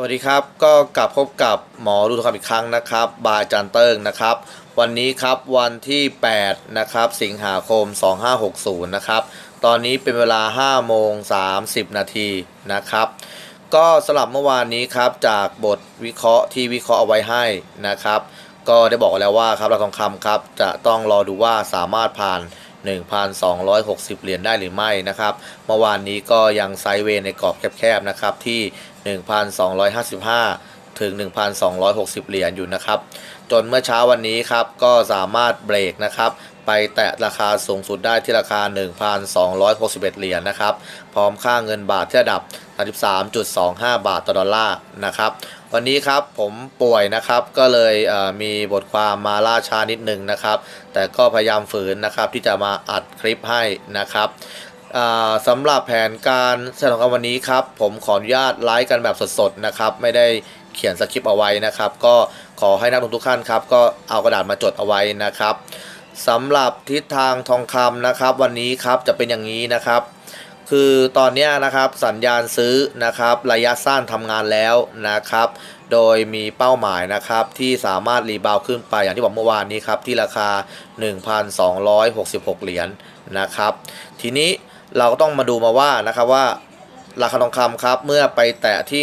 สวัสดีครับ ก็กลับพบกับหมอดูทองคำอีกครั้งนะครับ บายจันเติ้งนะครับ วันนี้ครับวันที่ 8 นะครับ สิงหาคม 2560 นะครับ ตอนนี้เป็นเวลา 5 โมง 30 นาทีนะครับ ก็สลับเมื่อวานนี้ครับ จากบทวิเคราะห์ที่วิเคราะห์เอาไว้ให้นะครับ ก็ได้บอกแล้วว่าครับเราทองคำครับ จะต้องรอดูว่าสามารถผ่าน 1,260 เหรียญได้หรือไม่นะครับ เมื่อวานนี้ก็ยังไซด์เวย์ในกรอบแคบๆนะครับที่ 1,255 ถึง 1,260 เหรียญอยู่นะครับ จนเมื่อเช้าวันนี้ครับก็สามารถเบรกนะครับไปแตะราคาสูงสุดได้ที่ราคา 1,261 เหรียญนะครับ พร้อมค่าเงินบาทที่ระดับ 33.25 บาทต่อดอลลาร์นะครับ วันนี้ครับผมป่วยนะครับก็เลยเมีบทความมาล่าช้านิดหนึ่งนะครับ แต่ก็พยายามฝืนนะครับที่จะมาอัดคลิปให้นะครับสำหรับแผนการแสดงความวันนี้ครับ ผมขออนุญาตไลฟ์กันแบบสดๆนะครับ ไม่ได้ เขียนสคริปต์เอาไว้นะครับ ก็ขอให้นักลงทุนทุกท่านครับ ก็เอากระดาษมาจดเอาไว้นะครับสำหรับทิศทางทองคำนะครับ วันนี้ครับจะเป็นอย่างนี้นะครับ คือตอนนี้นะครับสัญญาณซื้อนะครับ ระยะสั้นทำงานแล้วนะครับ โดยมีเป้าหมายนะครับ ที่สามารถรีบาวขึ้นไปอย่างที่บอกเมื่อวานนี้ครับ ที่ราคา 1,266 เหรียญนะครับ ทีนี้เราก็ต้องมาดูมาว่านะครับว่า ราคาทองคำครับเมื่อไปแตะที่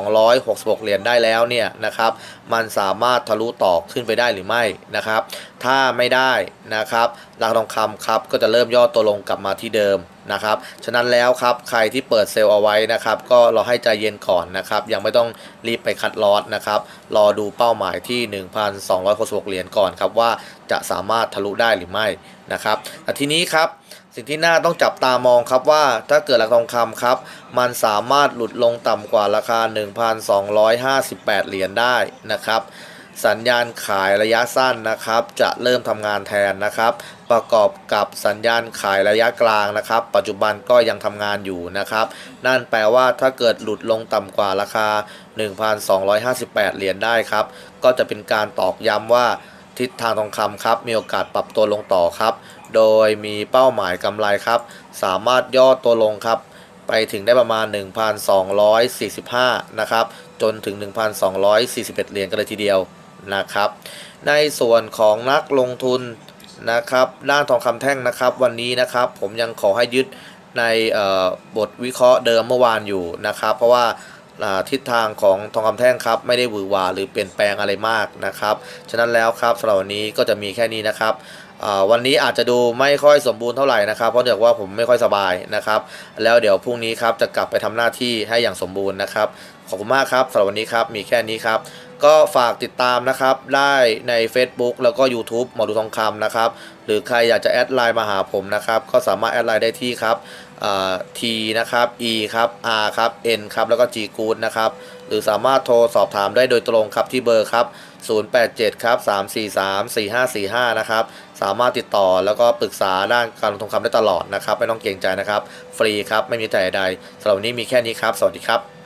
1,266 เหรียญได้แล้วเนี่ยนะครับมันสามารถทะลุต่อขึ้นไปได้หรือไม่นะครับ ถ้าไม่ได้นะครับราคาทองคำครับก็จะเริ่มย่อตัวลงกลับมาที่เดิมนะครับฉะนั้นแล้วครับใครที่เปิดเซลล์เอาไว้นะครับก็รอให้ใจเย็นก่อนนะครับยังไม่ต้องรีบไปคัดลอตนะครับรอดูเป้าหมายที่ 1,266 เหรียญก่อนครับว่าจะสามารถทะลุได้หรือไม่นะครับแต่ทีนี้ครับ สิ่งที่น่าต้องจับตามองครับว่าถ้าเกิดราคาทองคำครับ มันสามารถหลุดลงต่ำกว่าราคา 1,258 เหรียญได้นะครับ สัญญาณขายระยะสั้นนะครับ จะเริ่มทำงานแทนนะครับ ประกอบกับสัญญาณขายระยะกลางนะครับ ปัจจุบันก็ยังทำงานอยู่นะครับ นั่นแปลว่าถ้าเกิดหลุดลงต่ำกว่าราคา 1,258 เหรียญได้ครับ ก็จะเป็นการตอกย้ำว่า ทิศทางทองคำครับ มีโอกาสปรับตัวลงต่อครับ โดยมีเป้าหมายกำไรครับ สามารถย่อตัวลงครับ ไปถึงได้ประมาณ 1,245 นะครับ จนถึง 1,241 เหรียญกันเลยทีเดียวนะครับ ในส่วนของนักลงทุนนะครับด้านทองคำแท่งนะครับ วันนี้นะครับผมยังขอให้ยึดในบทวิเคราะห์เดิมเมื่อวานอยู่นะครับ เพราะว่า ทิศทางของทองคำแท่งครับไม่ได้หวือหวาหรือเปลี่ยนแปลงอะไรมากนะครับฉะนั้นแล้วครับสำหรับวันนี้ก็จะมีแค่นี้นะครับวันนี้อาจจะดูไม่ค่อยสมบูรณ์เท่าไหร่นะครับ เพราะเนื่องว่าผมไม่ค่อยสบายนะครับ แล้วเดี๋ยวพรุ่งนี้ครับจะกลับไปทำหน้าที่ให้อย่างสมบูรณ์นะครับ ขอบคุณมากครับสำหรับวันนี้ครับ มีแค่นี้ครับ ก็ฝากติดตามนะครับ ได้ใน Facebook แล้วก็ YouTube หมอดูทองคำนะครับ หรือใครอยากจะแอดไลน์มาหาผมนะครับ ก็สามารถแอดไลน์ได้ที่ครับอ่า T นะครับ E ครับ R ครับ N ครับ แล้วก็ G Good นะครับ หรือสามารถโทรสอบถามได้โดยตรงครับที่เบอร์ครับ 087 ครับ 343 4545 นะครับ สามารถติดต่อแล้วก็ปรึกษาด้านการลงทุนคำได้ตลอดนะครับ ไม่ต้องเกรงใจนะครับ ฟรีครับ ไม่มีแต่ใดสำหรับวันนี้มีแค่นี้ครับ สวัสดีครับ